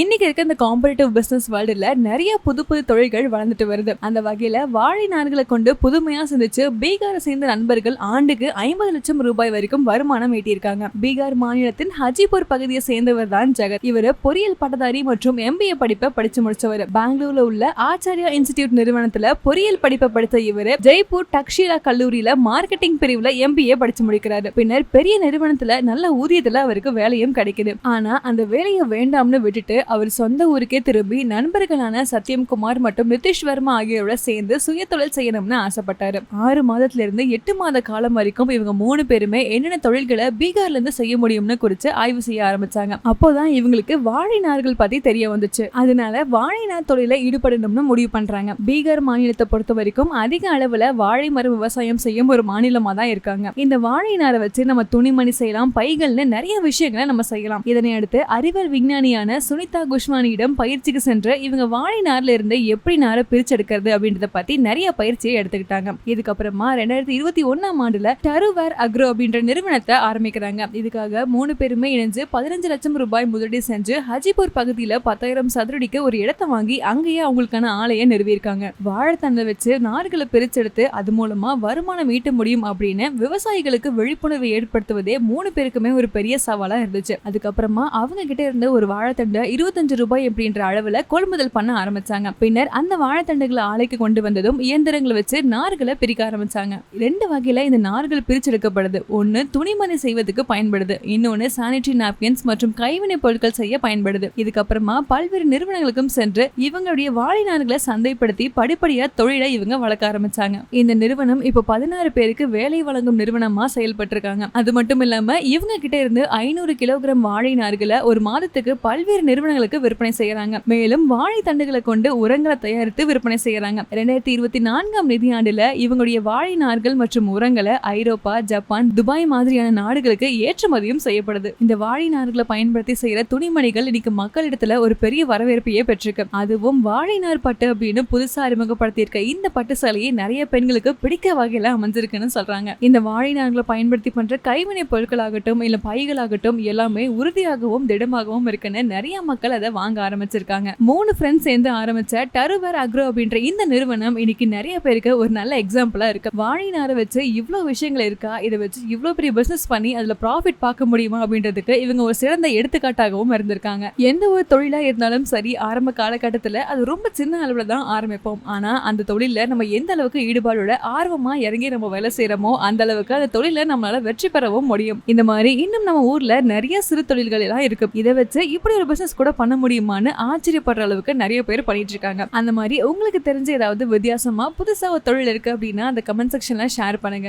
இன்னைக்கு இருக்க இந்த காம்படிட்டிவ் பிசினஸ் வேர்ல்டுல நிறைய புது புது தொழில்கள் வளர்ந்துட்டு வருது. அந்த வகையில வாழை நார்களை கொண்டு புதுமையா சிந்திச்சு பீகாரை சேர்ந்த நண்பர்கள் ஆண்டுக்கு ஐம்பது லட்சம் ரூபாய் வரைக்கும் வருமானம் ஈட்டியிருக்காங்க. பீகார் மாநிலத்தின் ஹஜிபூர் பகுதியை சேர்ந்தவர் தான் ஜெகத். இவர் பொறியியல் பட்டதாரி மற்றும் எம்பிஏ படிப்பை படிச்சு முடிச்சவர். பெங்களூர்ல உள்ள ஆச்சாரியா இன்ஸ்டிடியூட் நிறுவனத்துல பொறியியல் படிப்பை படித்த இவர் ஜெய்ப்பூர் டக்ஷீலா கல்லூரியில மார்க்கெட்டிங் பிரிவுல எம்பிஏ படிச்சு முடிக்கிறாரு. பின்னர் பெரிய நிறுவனத்துல நல்ல ஊதியத்துல அவருக்கு வேலையும் கிடைக்குது. ஆனா அந்த வேலையை வேண்டாம்னு விட்டுட்டு அவர் சொந்த ஊருக்கே திரும்பி நண்பர்களான சத்யம்குமார் மற்றும் நிதிஷ் வர்மா ஆகியோரோட சேர்ந்து சுய தொழில் செய்யணும்னு ஆசைப்பட்டாரு. ஆறு மாதத்துல இருந்து எட்டு மாத காலம் வரைக்கும் இவங்க மூணு பேருமே என்னென்ன தொழில்களை பீகார்ல இருந்து செய்ய முடியும்னு குறித்து ஆய்வு செய்ய ஆரம்பிச்சாங்க. அப்போதான் இவங்களுக்கு வாழை நார்கள் பத்தி தெரிய வந்துச்சு. அதனால வாழை நார் தொழில ஈடுபடணும்னு முடிவு பண்றாங்க. பீகார் மாநிலத்தை பொறுத்த வரைக்கும் அதிக அளவுல வாழை மரம் விவசாயம் செய்யும் ஒரு மாநிலமா தான் இருக்காங்க. இந்த வாழை நாரை வச்சு நம்ம துணிமணி செய்யலாம் பைகள்னு நிறைய விஷயங்களை நம்ம செய்யலாம். இதனை அடுத்து அறிவியல் விஞ்ஞானியான சுனிதா குஷ்வானியிடம் பயிற்சிக்கு சென்று இவங்க வாழை நார்ல இருந்து எப்படி நாரை பிரிச்செடுக்கிறது அப்படின்றத பத்தி நிறைய பயிற்சியை எடுத்துக்கிட்டாங்க. இதுக்கப்புறமா ரெண்டாயிரத்தி இருபத்தி ஒன்னாம் ஆண்டுல டருவேர் அக்ரோ அப்படின்ற நிறுவனத்தை ஆரம்பிக்கிறாங்க. இதுக்காக மூணு பேருமே இணைஞ்சு பதினஞ்சு லட்சம் ரூபாய் முதலீடு செஞ்சு ஹஜிபூர் பகுதியில பத்தாயிரம் சதுரடிக்கு ஒரு இடத்தை வாங்கி அங்கேயே அவங்களுக்கான ஆலையை நிறுவியிருக்காங்க. வாழைத்தண்டை வச்சு நார்களை பிரிச்செடுத்து அது மூலமா வருமானம் ஈட்ட முடியும் அப்படின்னு விவசாயிகளுக்கு விழிப்புணர்வை ஏற்படுத்துவதே மூணு பேருக்குமே ஒரு பெரிய சவாலா இருந்துச்சு. அதுக்கப்புறமா அவங்க கிட்ட இருந்த ஒரு வாழைத்தண்டை இருபத்தஞ்சு ரூபாய் அப்படின்ற அளவுல கொள்முதல் பண்ண ஆரம்பிச்சாங்க. பின்னர் அந்த வாழைத்தண்டுகளை ஆலைக்கு கொண்டு வந்ததும் இயந்திரங்களை வச்சு நார்களை பிரிக்க ஆரம்பிச்சாங்க. ரெண்டு வகையில இந்த நார்கள் பிரிச்செடுக்கப்படுது. ஒன்னு துணிமணி செய்வதற்கு பயன்படுது. இன்னொன்னு சானிட்டரி நாப்கின்ஸ் மற்றும் கைவினை பொருட்கள் செய்ய பயன்படுது. இதுக்கப்புறமா பல்வேறு நிறுவனங்களுக்கும் சென்று இவங்களுடைய வாழை நார்களை சந்தைப்படுத்தி படிப்படியா தொழிலை இவங்க வளர்க்க ஆரம்பிச்சாங்க. இந்த நிறுவனம் இப்போ பதினாறு பேருக்கு வேலை வழங்கும் நிறுவனமா செயல்பட்டு இருக்காங்க அது மட்டும் இல்லாம இவங்க கிட்ட இருந்து ஐநூறு கிலோகிராம் வாழை நார்களை ஒரு மாதத்துக்கு பல்வேறு நிறுவனங்கள் நிறுவனங்களுக்கு விற்பனை செய்யறாங்க. மேலும் வாழை தண்டுகளை கொண்டு உரங்களை தயாரித்து விற்பனை செய்யறாங்க. ரெண்டாயிரத்தி இருபத்தி நான்காம் நிதியாண்டுல இவங்களுடைய வாழை நார்கள் மற்றும் உரங்களை ஐரோப்பா ஜப்பான் துபாய் மாதிரியான நாடுகளுக்கு ஏற்றுமதியும் செய்யப்படுது. இந்த வாழை நார்களை பயன்படுத்தி செய்யற துணிமணிகள் இன்னைக்கு மக்களிடத்துல ஒரு பெரிய வரவேற்பையே பெற்றிருக்கு. அதுவும் வாழை நார் பட்டு அப்படின்னு புதுசா அறிமுகப்படுத்தியிருக்க இந்த பட்டு சாலையை நிறைய பெண்களுக்கு பிடிக்க வகையில அமைஞ்சிருக்குன்னு சொல்றாங்க. இந்த வாழை நார்களை பயன்படுத்தி பண்ற கைவினை பொருட்களாகட்டும் இல்ல பைகளாகட்டும் எல்லாமே உறுதியாகவும் திடமாகவும் இருக்குன்னு நிறைய மக்கள் அதை வாங்க ஆரம்பிச்சிருக்காங்க. மூணு ஃப்ரெண்ட்ஸ் சேர்ந்து ஆரம்பிச்ச டருவர் அக்ரோ அப்படின்ற இந்த நிறுவனம் இன்னைக்கு நிறைய பேருக்கு ஒரு நல்ல எக்ஸாம்பிளா இருக்கு. வாழை நாரை வச்சு இவ்வளவு விஷயங்கள் இருக்கா? இதை வச்சு இவ்வளவு பெரிய பிசினஸ் பண்ணி அதுல ப்ராஃபிட் பார்க்க முடியுமா அப்படின்றதுக்கு இவங்க ஒரு சிறந்த எடுத்துக்காட்டாகவும் இருந்திருக்காங்க. எந்த ஒரு தொழிலா இருந்தாலும் சரி ஆரம்ப காலகட்டத்தில் அது ரொம்ப சின்ன அளவில் தான் ஆரம்பிப்போம். ஆனா அந்த தொழில நம்ம எந்த அளவுக்கு ஈடுபாடோட ஆர்வமா இறங்கி நம்ம வேலை செய்யறோமோ அந்த அளவுக்கு அந்த தொழில நம்மளால வெற்றி பெறவும் முடியும். இந்த மாதிரி இன்னும் நம்ம ஊர்ல நிறைய சிறு தொழில்கள் எல்லாம் இருக்கு. இதை வச்சு இப்படி ஒரு பிசினஸ் கூட பண்ண முடியுமான்னு ஆச்சரியப்படுற அளவுக்கு நிறைய பேர் பண்ணிட்டு இருக்காங்க அந்த மாதிரி உங்களுக்கு தெரிஞ்ச ஏதாவது வித்தியாசமா புதுசா ஒரு தொழில் இருக்கு அப்படின்னா அந்த கமெண்ட் செக்ஷன்ல ஷேர் பண்ணுங்க.